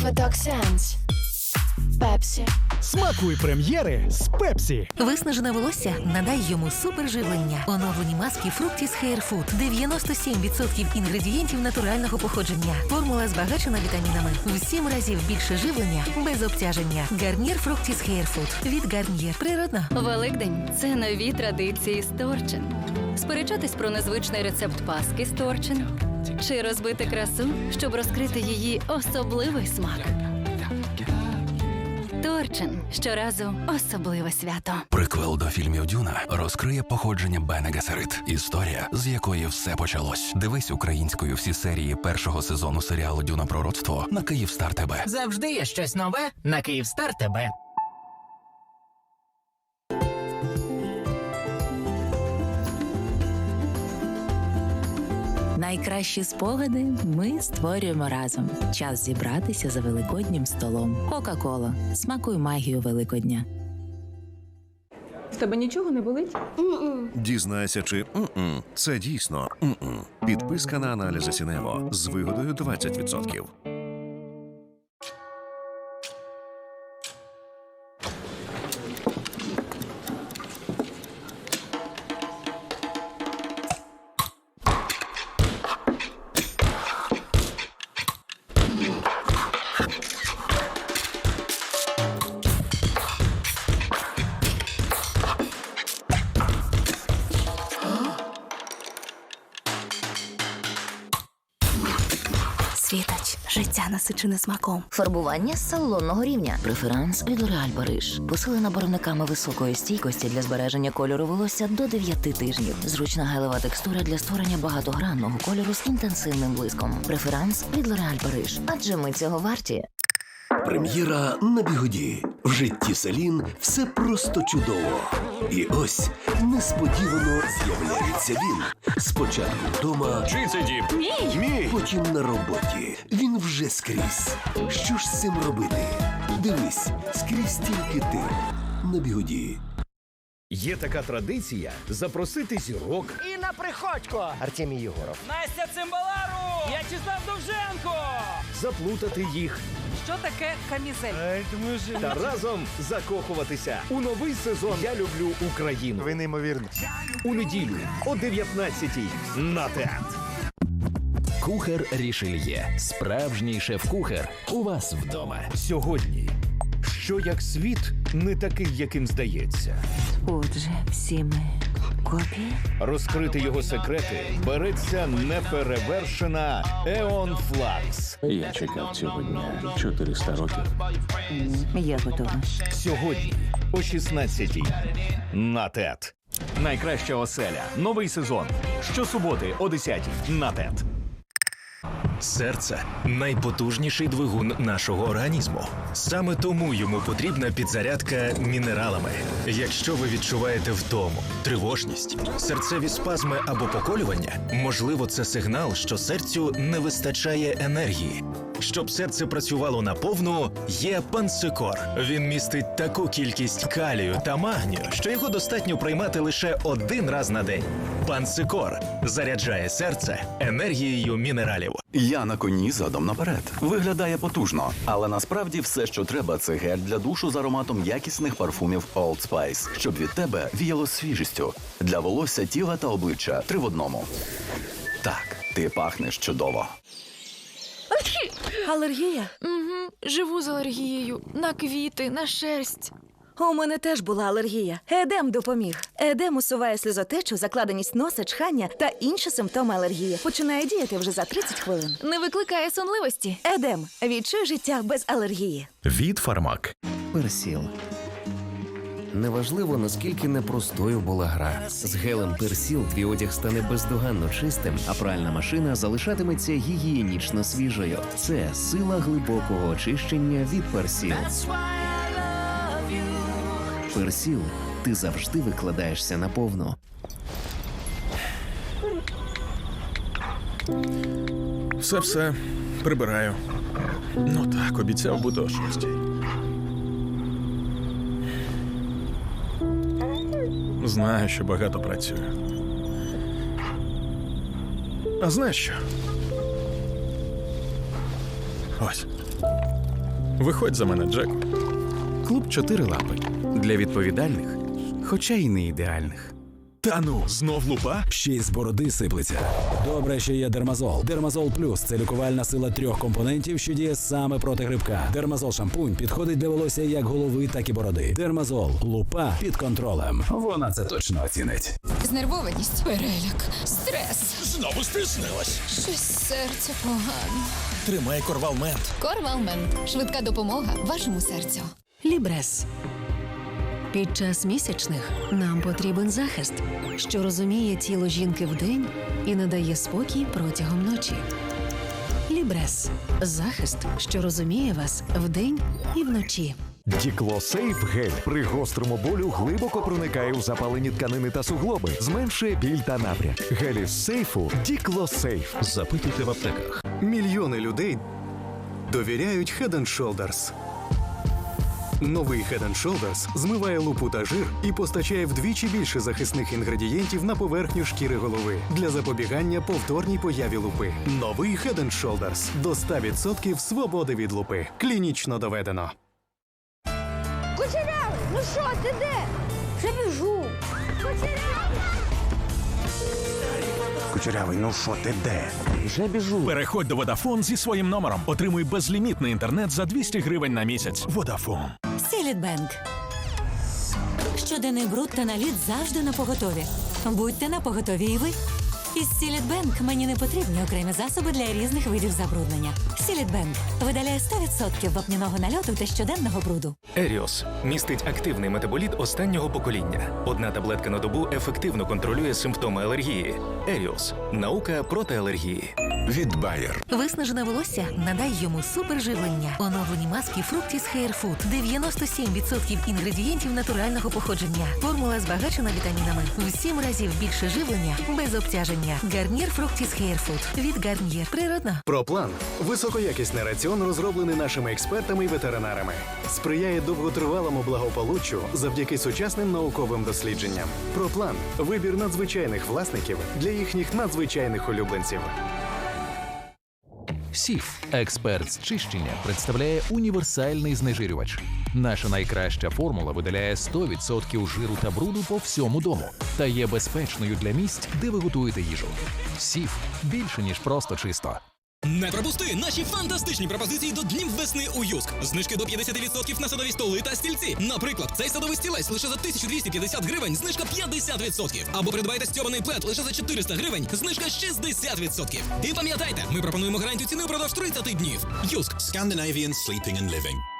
Aquadox Пепсі. Смакуй прем'єри з Пепсі. Виснажене волосся надай йому суперживлення. Оновлені маски Fructis Hair Food. 97% інгредієнтів натурального походження. Формула збагачена вітамінами. В 7 разів більше живлення без обтяження. Гарнір Fructis Hair Food. Від Гарнір. Природно. Великдень це нові традиції з Торчин. Сперечатись про незвичний рецепт паски з Торчин чи розбити красу, щоб розкрити її особливий смак. Торчин щоразу особливе свято. Приквел до фільмів Дюна розкриє походження Бене Гесерит. Історія, з якої все почалось. Дивись українською всі серії першого сезону серіалу Дюна Пророцтво на Київстар ТБ. Завжди є щось нове на Київстар тебе. Найкращі спогади ми створюємо разом. Час зібратися за великоднім столом. Кока-кола. Смакуй магію Великодня. В тебе нічого не болить? Дізнайся, чи м-м, це дійсно м-м. Підписка на аналізи Сінево з вигодою 20%. Насичене смаком. Фарбування з салонного рівня. Преферанс від L'Oréal Париж. Посилена барвниками високої стійкості для збереження кольору волосся до 9 тижнів. Зручна гелева текстура для створення багатогранного кольору з інтенсивним блиском. Преферанс від L'Oréal Бариш. Адже ми цього варті. Прем'єра на бігоді. В житті Селін все просто чудово. І ось несподівано з'являється він. Спочатку вдома, Чи це дім? мій, потім на роботі. Він вже скрізь. Що ж з цим робити? Дивись, скрізь тільки ти. На бігоді. Є така традиція запросити зірок, Інна Приходько, Артемій Єгоров. Настя Цимбалару! В'ячеслав Довженко! заплутати їх Що таке камізель? та разом закохуватися у новий сезон Я люблю Україну. Ви неймовірні. У неділю о 19-й на ТЕТ. Кухар Рішельє. Справжній шеф-кухар у вас вдома. Сьогодні. Що як світ не такий, яким здається. Отже, всі ми копії. Розкрити його секрети береться неперевершена Еон Флакс. Я чекав цього дня 400 років. Я готова. Сьогодні о 16-й на ТЕТ. Найкраща оселя. Новий сезон. Щосуботи о 10-й на ТЕТ. Серце найпотужніший двигун нашого організму. Саме тому йому потрібна підзарядка мінералами. Якщо ви відчуваєте втому, тривожність, серцеві спазми або поколювання, можливо, це сигнал, що серцю не вистачає енергії. Щоб серце працювало наповну, є панцикор. Він містить таку кількість калію та магнію, що його достатньо приймати лише один раз на день. Панцикор заряджає серце енергією мінералів. Я на коні задом наперед. Виглядає потужно, але насправді все, що треба, це гель для душу з ароматом якісних парфумів Old Spice, щоб від тебе віяло свіжістю. Для волосся, тіла та обличчя три в одному. Так, ти пахнеш чудово. Алергія? Угу. Живу з алергією. На квіти, на шерсть. У мене теж була алергія. Едем допоміг. Едем усуває сльозотечу, закладеність носа, чхання та інші симптоми алергії. Починає діяти вже за 30 хвилин. Не викликає сонливості. Едем. Відчуй життя без алергії. Від фармак. Персіл. Неважливо, наскільки непростою була гра. З гелем Персіл твій одяг стане бездоганно чистим, а пральна машина залишатиметься гігієнічно свіжою. Це сила глибокого очищення від Персіл. Персіл. Ти завжди викладаєшся наповну. Все все прибираю. Ну так, обіцяв бути о шостій. Знаю, що багато працюю. А знаєш що? Ось. Виходь за мене, Джек. Клуб чотири лапи. Для відповідальних, хоча й не ідеальних. Та ну, знов лупа? Ще й з бороди сиплеться. Добре, що є Дермазол. Дермазол плюс це лікувальна сила трьох компонентів, що діє саме проти грибка. Дермазол шампунь підходить для волосся як голови, так і бороди. Дермазол лупа під контролем. Вона це точно оцінить. Знервованість, переляк, стрес. Знову стиснилась. Щось серце погано. Тримай корвалмент. Корвалмен. Швидка допомога вашому серцю. Лібрес. Під час місячних нам потрібен захист, що розуміє тіло жінки вдень і надає спокій протягом ночі. Лібрес захист, що розуміє вас вдень і вночі. Діклосейф гель при гострому болю глибоко проникає у запалені тканини та суглоби, зменшує біль та напряг. Гель із сейфу Діклосейф. Запитуйте в аптеках. Мільйони людей довіряють Head Shoulders. Новий Head Shoulders змиває лупу та жир і постачає вдвічі більше захисних інгредієнтів на поверхню шкіри голови для запобігання повторній появі лупи. Новий Head Shoulders до 100% свободи від лупи. Клінічно доведено. Кучерявий, ну що, ти де? Вже біжу. Кучерявий! Кучерявий, ну що ти де? Вже біжу. Переходь до Vodafone зі своїм номером. Отримуй безлімітний інтернет за 200 гривень на місяць. Vodafone. Сілітбенк. Щоденний бруд та наліт завжди на поготові. Будьте на поготові і ви. Із Сілітбенк мені не потрібні окремі засоби для різних видів забруднення. Сілітбенк видаляє 100% вапняного нальоту та щоденного бруду. Еріос містить активний метаболіт останнього покоління. Одна таблетка на добу ефективно контролює симптоми алергії. Еріос наука проти алергії. Від Bayer. Виснажене волосся надай йому суперживлення. Оновлені маски Fructis Hair Food. 97% інгредієнтів натурального походження. Формула збагачена вітамінами. В сім разів більше живлення без обтяження. Гарнір Fructis Hair Food. Від Гарнір. Природно. Проплан високоякісний раціон, розроблений нашими експертами і ветеринарами, сприяє довготривалому благополуччю завдяки сучасним науковим дослідженням. Проплан вибір надзвичайних власників для їхніх надзвичайних улюбленців. Сіф, експерт з чищення, представляє універсальний знежирювач. Наша найкраща формула видаляє 100% жиру та бруду по всьому дому та є безпечною для місць, де ви готуєте їжу. Сіф більше ніж просто чисто. Не пропусти наші фантастичні пропозиції до днів весни у Юск. Знижки до 50% на садові столи та стільці. Наприклад, цей садовий стілець лише за 1250 гривень, знижка 50%. Або придбайте стьобаний плед лише за 400 гривень, знижка 60%. І пам'ятайте, ми пропонуємо гарантію ціни впродовж 30 днів. Юск. Scandinavian Sleeping and Living.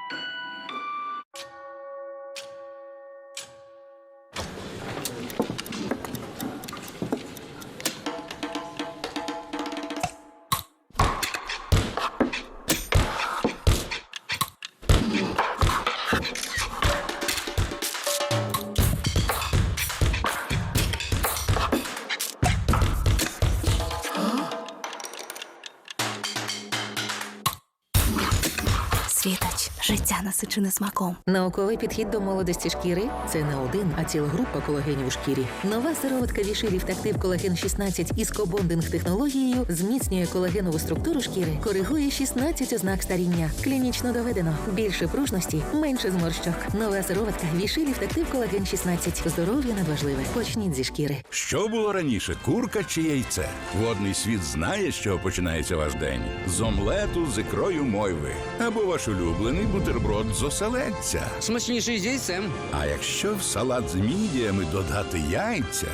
Світоч. Життя насичене смаком. Науковий підхід до молодості шкіри це не один, а ціла група колагенів у шкірі. Нова сироватка Вішилів Тактив Колаген 16 із кобондинг технологією зміцнює колагенову структуру шкіри, коригує 16 ознак старіння. Клінічно доведено. Більше пружності, менше зморщок. Нова сироватка Вішилів Тактив Колаген 16. Здоров'я надважливе. Почніть зі шкіри. Що було раніше, курка чи яйце? Водний світ знає, з чого починається ваш день. З омлету з ікрою мойви. Або ваш улюблений бутерброд з оселедця. Смачніший з яйцем. А якщо в салат з мідіями додати яйця?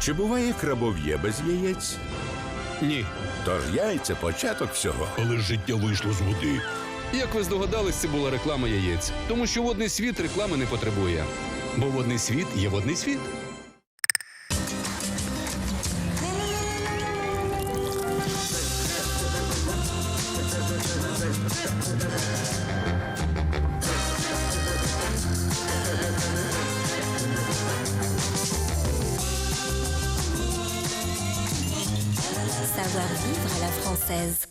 Чи буває крабов'є без яєць? Ні. Тож яйця початок всього. Але життя вийшло з води. Як ви здогадались, це була реклама яєць. Тому що водний світ реклами не потребує. Бо водний світ є водний світ. Française.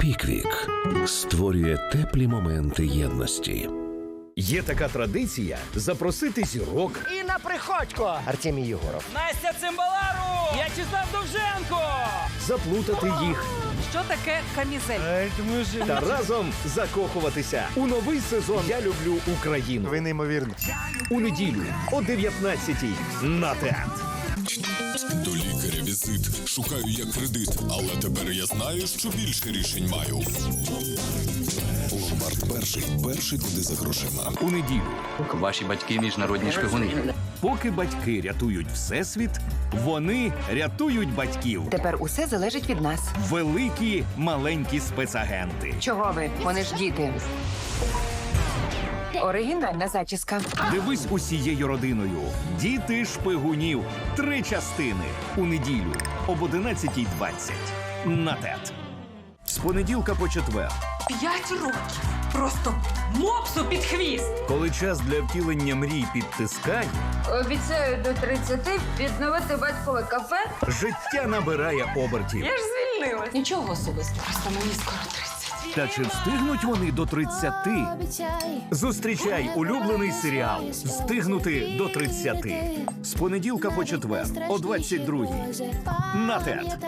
Піквік створює теплі моменти єдності. Є така традиція запросити зірок, Інна Приходько. Артемій Єгоров, Настя Цимбалару. В'ячеслав Довженко. заплутати їх Що таке камізель? та разом закохуватися у новий сезон Я люблю Україну. Ви неймовірні. У неділю о 19-й на ТЕТ. До лікаря візит, шукаю я кредит, але тепер я знаю, що більше рішень маю. Ломбард перший, перший куди за грошима. У неділю. Ваші батьки міжнародні шпигуни. Поки батьки рятують всесвіт, вони рятують батьків. Тепер усе залежить від нас. Великі маленькі спецагенти. Чого ви? Вони ж діти. Оригінальна зачіска. Дивись усією родиною. Діти шпигунів. Три частини. У неділю об 11.20. На ТЕТ. З понеділка по четвер. П'ять років. Просто мопсу під хвіст. Коли час для втілення мрій підтискань, Обіцяю до 30 відновити батькове кафе. життя набирає обертів. Я ж звільнилась. Нічого особистого, просто мені скоро 30. Та чи встигнуть вони до 30? Зустрічай улюблений серіал Встигнути до 30. З понеділка по четвер о 22 На ТЕТ.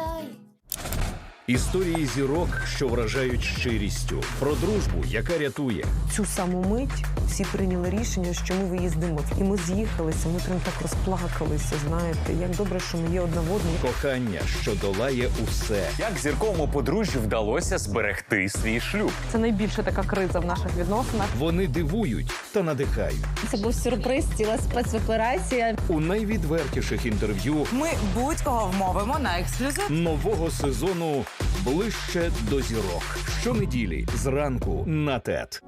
Історії зірок, що вражають щирістю, про дружбу, яка рятує, Цю саму мить всі прийняли рішення, що ми виїздимо. І ми з'їхалися, ми прям так розплакалися. Знаєте, як добре, що ми є одна в одній. кохання, що долає усе. Як зірковому подружжю вдалося зберегти свій шлюб? Це найбільша така криза в наших відносинах. Вони дивують та надихають. Це був сюрприз, ціла спецоперація. У найвідвертіших інтерв'ю Ми будь-кого вмовимо на ексклюзив. нового сезону ближче до зірок. Щонеділі зранку на ТЕТ.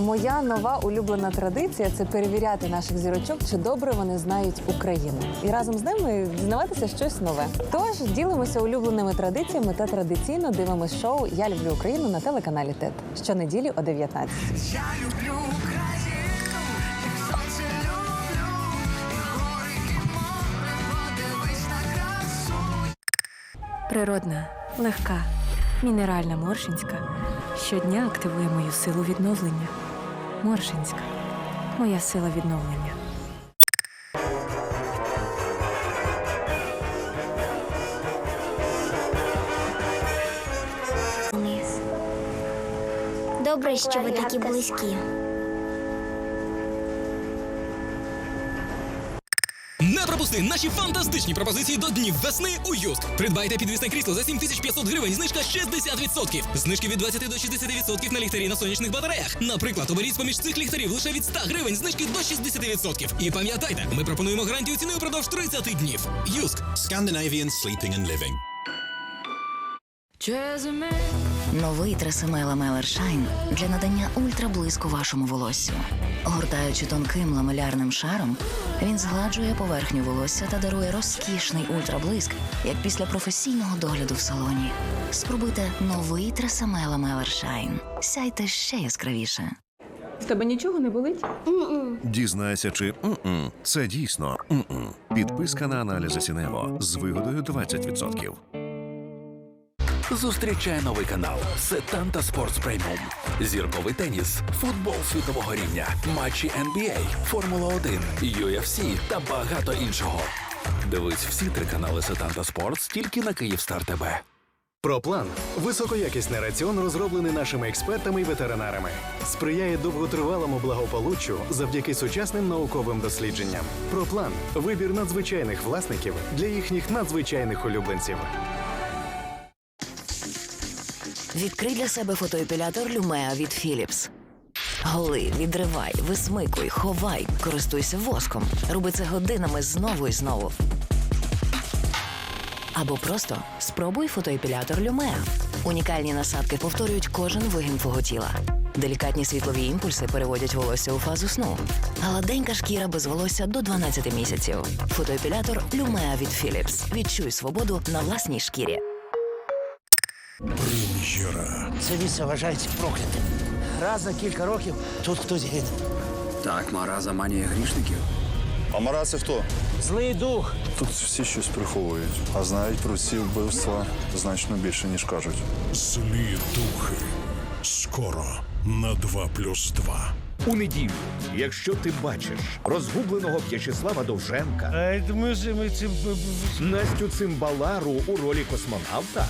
Моя нова улюблена традиція це перевіряти наших зірочок, чи добре вони знають Україну, і разом з ними дізнаватися щось нове. Тож ділимося улюбленими традиціями та традиційно дивимось шоу Я люблю Україну на телеканалі ТЕТ щонеділі о 19. Природна, легка, мінеральна Моршинська щодня активує мою силу відновлення. Моршинська моя сила відновлення. Добре, що ви такі близькі. Не пропусти наші фантастичні пропозиції до днів весни у Юск. Придбайте підвісне крісло за 7500 гривень, знижка 60%. Знижки від 20 до 60% на ліхтарі на сонячних батареях. Наприклад, оберіть поміж цих ліхтарів лише від 100 гривень, знижки до 60%. І пам'ятайте, ми пропонуємо гарантію ціни упродовж 30 днів. Юск. Scandinavian Sleeping and Living. Новий Тресеме Ламелер Шайн для надання ультраблиску вашому волоссю. Гортаючи тонким ламелярним шаром, він згладжує поверхню волосся та дарує розкішний ультраблиск, як після професійного догляду в салоні. Спробуйте новий Тресеме Ламелер Шайн. Сяйте ще яскравіше. В тебе нічого не болить? Дізнайся, чи м-м, це дійсно м-м. Підписка на аналізи Сінево з вигодою 20%. Зустрічає новий канал Сетанта Спортс Преміум. Зірковий теніс, футбол світового рівня, матчі NBA, Формула 1, UFC та багато іншого. Дивись всі три канали Сетанта Спортс тільки на Київстар ТБ. Проплан високоякісний раціон, розроблений нашими експертами і ветеринарами, сприяє довготривалому благополуччю завдяки сучасним науковим дослідженням. Проплан вибір надзвичайних власників для їхніх надзвичайних улюбленців. Відкрий для себе фотоепілятор Lumea від Philips. Голи, відривай, висмикуй, ховай, користуйся воском. Роби це годинами знову і знову. Або просто спробуй фотоепілятор Lumea. Унікальні насадки повторюють кожен вигін твого тіла. Делікатні світлові імпульси переводять волосся у фазу сну. Гладенька шкіра без волосся до 12 місяців. Фотоепілятор Lumea від Philips. Відчуй свободу на власній шкірі. Прем'єра. Це місце вважається проклятим. Раз за кілька років тут хтось гине. Так, мараза манія грішників. А Мара це хто? Злий дух. Тут всі щось приховують, а знають про ці вбивства значно більше, ніж кажуть. Злі духи. Скоро на 2 плюс 2. У неділю, якщо ти бачиш розгубленого В'ячеслава Довженка, Настю Цимбалару у ролі космонавта,